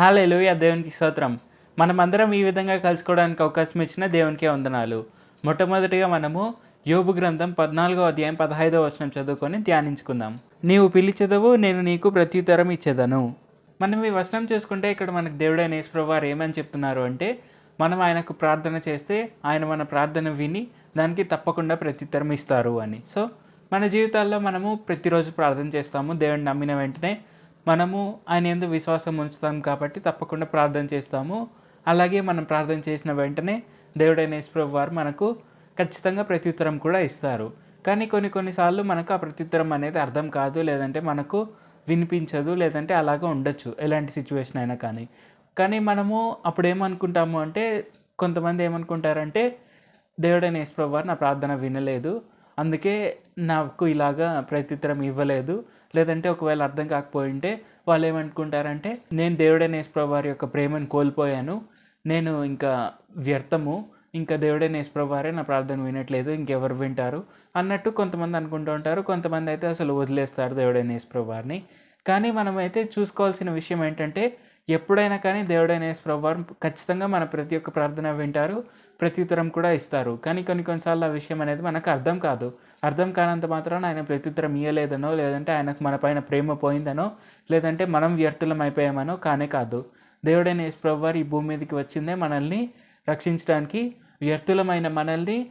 హాలే లూయ దేవునికి స్తోత్రం. మనమందరం ఈ విధంగా కలుసుకోవడానికి అవకాశం ఇచ్చిన దేవునికే వందనాలు. మొట్టమొదటిగా మనము యోబు గ్రంథం పద్నాలుగో అధ్యాయం పదహైదో వచనం చదువుకొని ధ్యానించుకుందాం. నీవు పిలిచెదవు నేను నీకు ప్రత్యుత్తరం ఇచ్చేదను. మనం ఈ వచనం చూసుకుంటే ఇక్కడ మనకు దేవుడైన యేసుప్రభు వారు ఏమని చెప్తున్నారు అంటే మనం ఆయనకు ప్రార్థన చేస్తే ఆయన మన ప్రార్థన విని దానికి తప్పకుండా ప్రత్యుత్తరం ఇస్తారు అని. సో మన జీవితాల్లో మనము ప్రతిరోజు ప్రార్థన చేస్తాము దేవుడిని నమ్మిన వెంటనే. మనము ఆయన ఎందు విశ్వాసం ఉంచుతాం కాబట్టి తప్పకుండా ప్రార్థన చేస్తాము. అలాగే మనం ప్రార్థన చేసిన వెంటనే దేవుడైన యేసుప్రభు వారు మనకు ఖచ్చితంగా ప్రత్యుత్తరం కూడా ఇస్తారు. కానీ కొన్ని కొన్నిసార్లు మనకు ఆ ప్రత్యుత్తరం అనేది అర్థం కాదు లేదంటే మనకు వినిపించదు లేదంటే అలాగా ఉండొచ్చు ఎలాంటి సిచ్యువేషన్ అయినా కానీ. కానీ మనము అప్పుడు ఏమనుకుంటాము అంటే కొంతమంది ఏమనుకుంటారంటే దేవుడైన యేసుప్రభు వారు నా ప్రార్థన వినలేదు. అందుకే నాకు ఇలాగా ప్రత్యుత్తరం ఇవ్వలేదు. లేదంటే ఒకవేళ అర్థం కాకపోయింటే వాళ్ళు ఏమనుకుంటారంటే నేను దేవుడైన యేసుప్రభు వారి యొక్క ప్రేమను కోల్పోయాను. నేను ఇంకా వ్యర్థము. ఇంకా దేవుడైన యేసుప్రభు వారే నా ప్రార్థన వినట్లేదు. ఇంకెవరు వింటారు? అన్నట్టు కొంతమంది అనుకుంటూ ఉంటారు. కొంతమంది అయితే అసలు వదిలేస్తారు దేవుడైన యేసుప్రభు వారిని కానీ మనమైతే చూసుకోవాల్సిన విషయం ఏంటంటే ఎప్పుడైనా కానీ దేవుడైన యేసుప్రభు వారు ఖచ్చితంగా మన ప్రతి ఒక్క ప్రార్థన వింటారు ప్రత్యుత్తరం కూడా ఇస్తారు. కానీ కొన్ని కొన్నిసార్లు ఆ విషయం అనేది మనకు అర్థం కాదు. అర్థం కానంత మాత్రాన ఆయన ప్రత్యుత్తరం ఇయ్యలేదనో లేదంటే ఆయనకు మన పైన ప్రేమ పోయిందనో లేదంటే మనం వ్యర్థులం అయిపోయామనో కానే కాదు. దేవుడైన యేసుప్రభు వారు ఈ భూమి మీదకి వచ్చిందే మనల్ని రక్షించడానికి వ్యర్థులమైన మనల్ని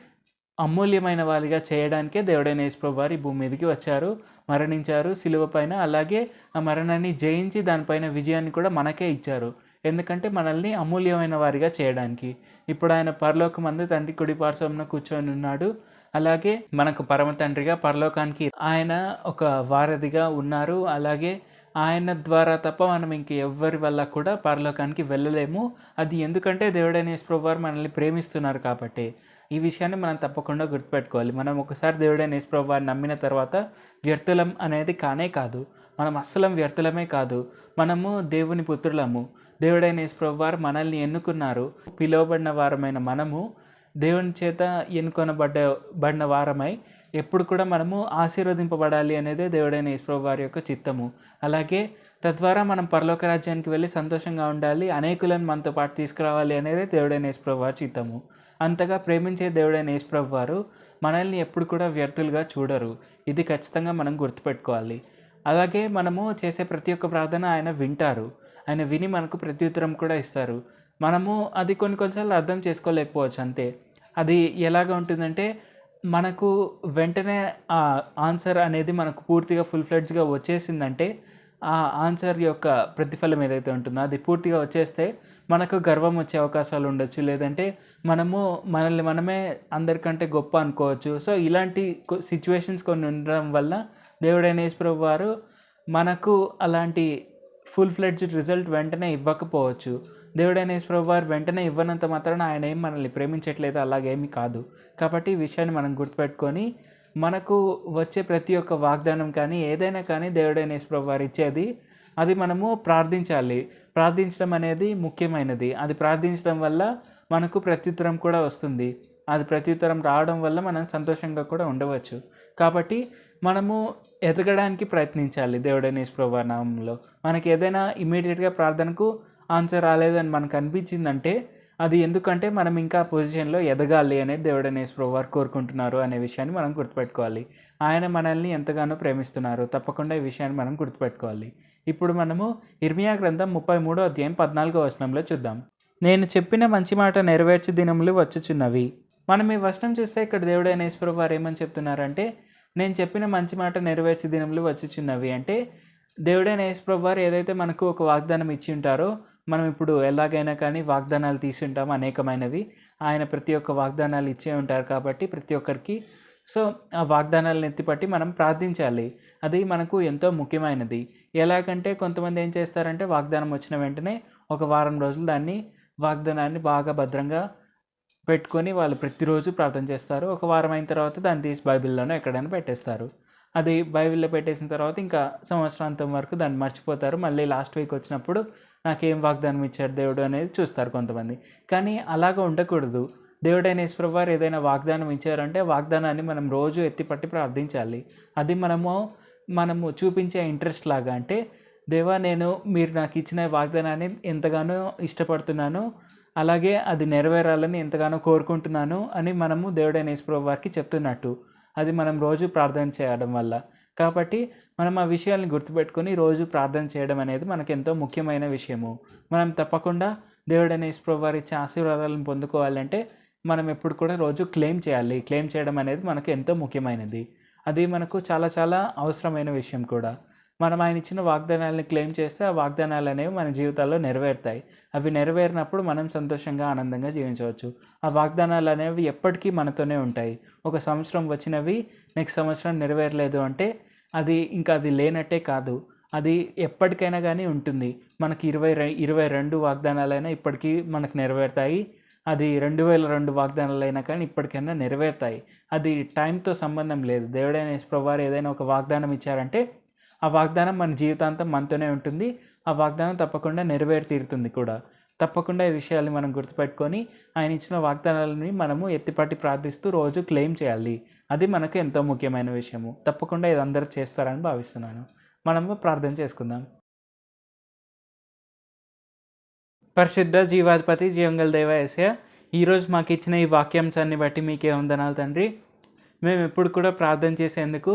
అమూల్యమైన వారిగా చేయడానికే దేవుడైన యేసుప్రభు వారి భూమి మీదకి వచ్చారు మరణించారు సిలువ పైన అలాగే ఆ మరణాన్ని జయించి దానిపైన విజయాన్ని కూడా మనకే ఇచ్చారు. ఎందుకంటే మనల్ని అమూల్యమైన వారిగా చేయడానికి. ఇప్పుడు ఆయన పరలోకమందు తండ్రి కుడి పార్శ్వంలో కూర్చొని ఉన్నాడు. అలాగే మనకు పరమ తండ్రిగా పరలోకానికి ఆయన ఒక వారధిగా ఉన్నారు. అలాగే ఆయన ద్వారా తప్ప మనం ఇంక ఎవ్వరి వల్ల కూడా పరలోకానికి వెళ్ళలేము. అది ఎందుకంటే దేవుడైన యేసుప్రభు వారు మనల్ని ప్రేమిస్తున్నారు కాబట్టి. ఈ విషయాన్ని మనం తప్పకుండా గుర్తుపెట్టుకోవాలి. మనం ఒకసారి దేవుడైన యేసుప్రభువారిని నమ్మిన తర్వాత వ్యర్థులం అనేది కానే కాదు. మనం అస్సలం వ్యర్థులమే కాదు. మనము దేవుని పుత్రులము. దేవుడైన యేసుప్రభు వారు మనల్ని ఎన్నుకున్నారు. పిలువబడిన వారమైన మనము దేవుని చేత ఎన్నుకొనబడ్డ బడిన వారమై ఎప్పుడు కూడా మనము ఆశీర్వదింపబడాలి అనేదే దేవుడైన యేసుప్రభు వారి యొక్క చిత్తము. అలాగే తద్వారా మనం పరలోక రాజ్యానికి వెళ్ళి సంతోషంగా ఉండాలి అనేకులను మనతో పాటు తీసుకురావాలి అనేదే దేవుడైన యేసుప్రభు వారి చిత్తము. అంతగా ప్రేమించే దేవుడైన యేసుప్రభు వారు మనల్ని ఎప్పుడు కూడా వ్యర్థులుగా చూడరు. ఇది ఖచ్చితంగా మనం గుర్తుపెట్టుకోవాలి. అలాగే మనము చేసే ప్రతి ఒక్క ప్రార్థన ఆయన వింటారు. ఆయన విని మనకు ప్రత్యుత్తరం కూడా ఇస్తారు. మనము అది కొన్ని కొన్నిసార్లు అర్థం చేసుకోలేకపోవచ్చు అంతే. అది ఎలాగ ఉంటుందంటే మనకు వెంటనే ఆ ఆన్సర్ అనేది మనకు పూర్తిగా ఫుల్ ఫ్లెడ్జ్గా వచ్చేసిందంటే ఆ ఆన్సర్ యొక్క ప్రతిఫలం ఏదైతే ఉంటుందో అది పూర్తిగా వచ్చేస్తే మనకు గర్వం వచ్చే అవకాశాలు ఉండొచ్చు. లేదంటే మనము మనల్ని మనమే అందరికంటే గొప్ప అనుకోవచ్చు. సో ఇలాంటి సిచ్యువేషన్స్ కొన్ని ఉండడం వల్ల దేవుడైన యేసుప్రభు వారు మనకు అలాంటి ఫుల్ ఫ్లెడ్జ్డ్ రిజల్ట్ వెంటనే ఇవ్వకపోవచ్చు. దేవుడైన యేసుప్రభు వారు వెంటనే ఇవ్వనంత మాత్రాన ఆయన ఏం మనల్ని ప్రేమించట్లేదు అలాగేమీ కాదు. కాబట్టి ఈ విషయాన్ని మనం గుర్తుపెట్టుకొని మనకు వచ్చే ప్రతి ఒక్క వాగ్దానం కానీ ఏదైనా కానీ దేవుడైన యేసుప్రభు వారు ఇచ్చేది అది మనము ప్రార్థించాలి. ప్రార్థించడం అనేది ముఖ్యమైనది. అది ప్రార్థించడం వల్ల మనకు ప్రత్యుత్తరం కూడా వస్తుంది. అది ప్రత్యుత్తరం రావడం వల్ల మనం సంతోషంగా కూడా ఉండవచ్చు. కాబట్టి మనము ఎదగడానికి ప్రయత్నించాలి దేవుడైన యేసుప్రభు నామంలో. మనకి ఏదైనా ఇమీడియట్గా ప్రార్థనకు ఆన్సర్ రాలేదని మనకు అనిపించిందంటే అది ఎందుకంటే మనం ఇంకా పొజిషన్లో ఎదగాలి అనేది దేవుడైన యేసుప్రభు వారు కోరుకుంటున్నారు అనే విషయాన్ని మనం గుర్తుపెట్టుకోవాలి. ఆయన మనల్ని ఎంతగానో ప్రేమిస్తున్నారు. తప్పకుండా ఈ విషయాన్ని మనం గుర్తుపెట్టుకోవాలి. ఇప్పుడు మనము ఇర్మియా గ్రంథం ముప్పై మూడో అధ్యాయం పద్నాలుగో వచనంలో చూద్దాం. నేను చెప్పిన మంచి మాట నెరవేర్చే దినములు వచ్చుచున్నవి. మనం ఈ వచనం చూస్తే ఇక్కడ దేవుడైన యేసుప్రభు వారు ఏమని చెప్తున్నారంటే నేను చెప్పిన మంచి మాట నెరవేర్చే దినములు వచ్చుచున్నవి. అంటే దేవుడైన యేసుప్రభు వారు ఏదైతే మనకు ఒక వాగ్దానం ఇచ్చి ఉంటారో మనం ఇప్పుడు ఎలాగైనా కానీ వాగ్దానాలు తీసి ఉంటాం అనేకమైనవి. ఆయన ప్రతి ఒక్క వాగ్దానాలు ఇచ్చే ఉంటారు కాబట్టి ప్రతి ఒక్కరికి. సో ఆ వాగ్దానాలను ఎత్తిపట్టి మనం ప్రార్థించాలి. అది మనకు ఎంతో ముఖ్యమైనది. ఎలాగంటే కొంతమంది ఏం చేస్తారంటే వాగ్దానం వచ్చిన వెంటనే ఒక వారం రోజులు దాన్ని వాగ్దానాన్ని బాగా భద్రంగా పెట్టుకొని వాళ్ళు ప్రతిరోజు ప్రార్థన చేస్తారు. ఒక వారం అయిన తర్వాత దాన్ని తీసి బైబిల్లోనే ఎక్కడైనా పెట్టేస్తారు. అది బైబిల్లో పెట్టేసిన తర్వాత ఇంకా సంవత్సరాంతం వరకు దాన్ని మర్చిపోతారు. మళ్ళీ లాస్ట్ వీక్ వచ్చినప్పుడు నాకేం వాగ్దానం ఇచ్చాడు దేవుడు అనేది చూస్తారు కొంతమంది. కానీ అలాగ ఉండకూడదు. దేవుడైన ఈశ్వర వారు ఏదైనా వాగ్దానం ఇచ్చారంటే వాగ్దానాన్ని మనం రోజు ఎత్తిపట్టి ప్రార్థించాలి. అది మనము మనము చూపించే ఇంట్రెస్ట్ లాగా అంటే దేవా నేను మీరు నాకు ఇచ్చిన వాగ్దానాన్ని ఎంతగానో ఇష్టపడుతున్నాను అలాగే అది నెరవేరాలని ఎంతగానో కోరుకుంటున్నాను అని మనము దేవుడైన యేసుప్రభు వారికి చెప్తున్నట్టు. అది మనం రోజు ప్రార్థన చేయడం వల్ల. కాబట్టి మనం ఆ విషయాల్ని గుర్తుపెట్టుకొని రోజు ప్రార్థన చేయడం అనేది మనకు ఎంతో ముఖ్యమైన విషయము. మనం తప్పకుండా దేవుడైన యేసుప్రభు వారి ఇచ్చే ఆశీర్వాదాలను పొందుకోవాలంటే మనం ఎప్పుడు కూడా రోజు క్లెయిమ్ చేయాలి. క్లెయిమ్ చేయడం అనేది మనకు ఎంతో ముఖ్యమైనది. అది మనకు చాలా చాలా అవసరమైన విషయం కూడా. మనం ఆయన ఇచ్చిన వాగ్దానాలను క్లెయిమ్ చేస్తే ఆ వాగ్దానాలు అనేవి మన జీవితాల్లో నెరవేరుతాయి. అవి నెరవేరినప్పుడు మనం సంతోషంగా ఆనందంగా జీవించవచ్చు. ఆ వాగ్దానాలు అనేవి ఎప్పటికీ మనతోనే ఉంటాయి. ఒక సంవత్సరం వచ్చినవి నెక్స్ట్ సంవత్సరం నెరవేరలేదు అంటే అది ఇంకా అది లేనట్టే కాదు. అది ఎప్పటికైనా కానీ ఉంటుంది. మనకి ఇరవై ఇరవై రెండు వాగ్దానాలైనా ఇప్పటికీ మనకు నెరవేరుతాయి. అది రెండు వేల రెండు వాగ్దానాలు అయినా కానీ ఇప్పటికైనా నెరవేరుతాయి. అది టైంతో సంబంధం లేదు. దేవుడైన ప్రభావారు ఏదైనా ఒక వాగ్దానం ఇచ్చారంటే ఆ వాగ్దానం మన జీవితాంతం మనతోనే ఉంటుంది. ఆ వాగ్దానం తప్పకుండా నెరవేరుతీరుతుంది కూడా. తప్పకుండా ఈ విషయాన్ని మనం గుర్తుపెట్టుకొని ఆయన ఇచ్చిన వాగ్దానాలని మనము ఎత్తిపట్టి ప్రార్థిస్తూ రోజు క్లెయిమ్ చేయాలి. అది మనకు ఎంతో ముఖ్యమైన విషయము. తప్పకుండా ఇది అందరూ చేస్తారని భావిస్తున్నాను. మనము ప్రార్థన చేసుకుందాం. పరిశుద్ధ జీవాధిపతి జీవంగల్ దేవ ఏసయ ఈరోజు మాకు ఇచ్చిన ఈ వాక్యాంశాన్ని బట్టి మీకే వందనాలు తండ్రి. మేము ఎప్పుడు కూడా ప్రార్థన చేసేందుకు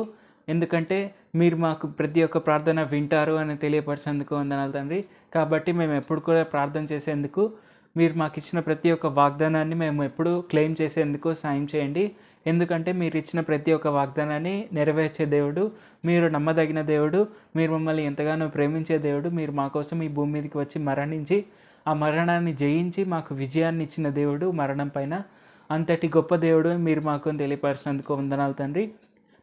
ఎందుకంటే మీరు మాకు ప్రతి ఒక్క ప్రార్థన వింటారు అని తెలియపరిచేందుకు వందనాలు తండ్రి. కాబట్టి మేము ఎప్పుడు కూడా ప్రార్థన చేసేందుకు మీరు మాకు ఇచ్చిన ప్రతి ఒక్క వాగ్దానాన్ని మేము ఎప్పుడు క్లెయిమ్ చేసేందుకు సాయం చేయండి. ఎందుకంటే మీరు ఇచ్చిన ప్రతి ఒక్క వాగ్దానాన్ని నెరవేర్చే దేవుడు మీరు నమ్మదగిన దేవుడు మీరు మమ్మల్ని ఎంతగానో ప్రేమించే దేవుడు మీరు మా కోసం ఈ భూమి మీదకి వచ్చి మరణించి ఆ మరణాన్ని జయించి మాకు విజయాన్ని ఇచ్చిన దేవుడు మరణం పైన అంతటి గొప్ప దేవుడు అని మీరు మాకు తెలియపరిచినందుకు వందనాలు తండ్రి.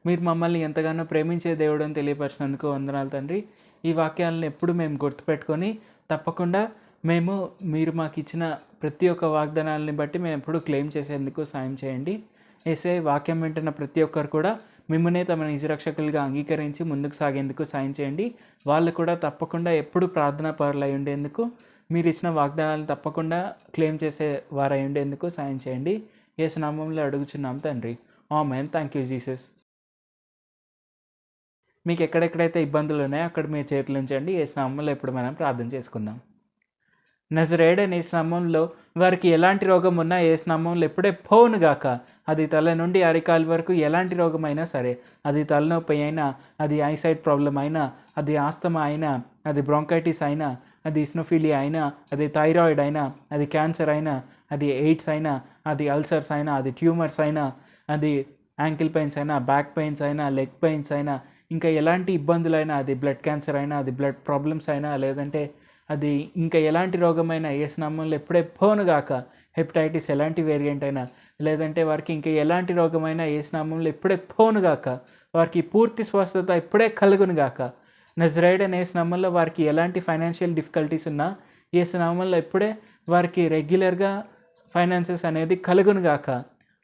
మీరు మమ్మల్ని ఎంతగానో ప్రేమించే దేవుడు అని తెలియపరిచినందుకు వందనాలు తండ్రి. ఈ వాక్యాలను ఎప్పుడు మేము గుర్తుపెట్టుకొని తప్పకుండా మేము మీరు మాకు ఇచ్చిన ప్రతి ఒక్క వాగ్దానాలని బట్టి మేము ఎప్పుడు క్లెయిమ్ చేసేందుకు సాయం చేయండి. ఏసే వాక్యం వింటున్న ప్రతి ఒక్కరు కూడా మిమ్మల్నే తమ నిజరక్షకులుగా అంగీకరించి ముందుకు సాగేందుకు సాయం చేయండి. వాళ్ళు కూడా తప్పకుండా ఎప్పుడు ప్రార్థనా పరులు అయి ఉండేందుకు మీరు ఇచ్చిన వాగ్దానాలను తప్పకుండా క్లెయిమ్ చేసే వారై ఉండేందుకు సాయం చేయండి. ఏ నామంలో అడుగుచున్నాం తండ్రి. ఆ మ్యాన్ థ్యాంక్ యూ జీసస్. మీకు ఎక్కడెక్కడైతే ఇబ్బందులు ఉన్నాయో అక్కడ మీ చేతులు ఉంచండి. ఏ స్నామంలో ఇప్పుడు మనం ప్రార్థన చేసుకుందాం. నజరేడని స్నామంలో వారికి ఎలాంటి రోగం ఉన్నా ఏ స్నామంలో ఎప్పుడే పోను గాక. అది తల నుండి అరికాలు వరకు ఎలాంటి రోగం అయినా సరే అది తలనొప్పి అయినా అది ఐసైట్ ప్రాబ్లం అయినా అది ఆస్తమా అయినా అది బ్రాంకైటిస్ అయినా అది ఇస్నోఫీలియా అయినా అది థైరాయిడ్ అయినా అది క్యాన్సర్ అయినా అది ఎయిడ్స్ అయినా అది అల్సర్స్ అయినా అది ట్యూమర్స్ అయినా అది యాంకిల్ పెయిన్స్ అయినా బ్యాక్ పెయిన్స్ అయినా లెగ్ పెయిన్స్ అయినా ఇంకా ఎలాంటి ఇబ్బందులైనా అది బ్లడ్ క్యాన్సర్ అయినా అది బ్లడ్ ప్రాబ్లమ్స్ అయినా లేదంటే అది ఇంకా ఎలాంటి రోగమైనా ఏ స్నామంలో ఎప్పుడే పోనుగాక హెపటైటిస్ ఎలాంటి వేరియంట్ అయినా లేదంటే వారికి ఇంకా ఎలాంటి రోగమైనా ఏ స్నామంలో ఎప్పుడే పోనుగాక వారికి పూర్తి స్వస్థత ఇప్పుడే కలుగునుగాక నజరైడ్ అనే స్నామంలో వారికి ఎలాంటి ఫైనాన్షియల్ డిఫికల్టీస్ ఉన్నా ఏ స్నామంలో ఇప్పుడే వారికి రెగ్యులర్గా ఫైనాన్సెస్ అనేది కలుగును గాక.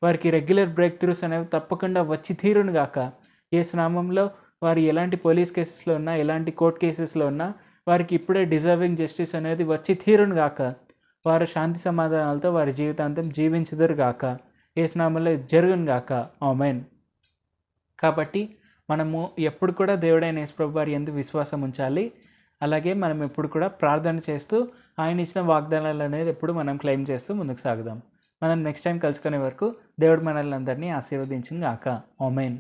వారికి రెగ్యులర్ బ్రేక్ త్రూస్ అనేవి తప్పకుండా వచ్చి తీరును గాక. ఏ స్నామంలో వారు ఎలాంటి పోలీస్ కేసెస్లో ఉన్నా ఎలాంటి కోర్ట్ కేసెస్లో ఉన్నా వారికి ఇప్పుడే డిజర్వింగ్ జస్టిస్ అనేది వచ్చి తీరును గాక. వారు శాంతి సమాధానాలతో వారి జీవితాంతం జీవించదురు గాక. ఏ స్నామంలో జరుగును గాక. ఆమెన్. కాబట్టి మనము ఎప్పుడు కూడా దేవుడైన యేసుప్రభు వారి ఎందు విశ్వాసం ఉంచాలి. అలాగే మనం ఎప్పుడు కూడా ప్రార్థన చేస్తూ ఆయన ఇచ్చిన వాగ్దానాలు అనేది ఎప్పుడు మనం క్లెయిమ్ చేస్తూ ముందుకు సాగుదాం. మనం నెక్స్ట్ టైం కలుసుకునే వరకు దేవుడు మనల్ని అందరినీ ఆశీర్వదించింది గాక. ఆమెన్.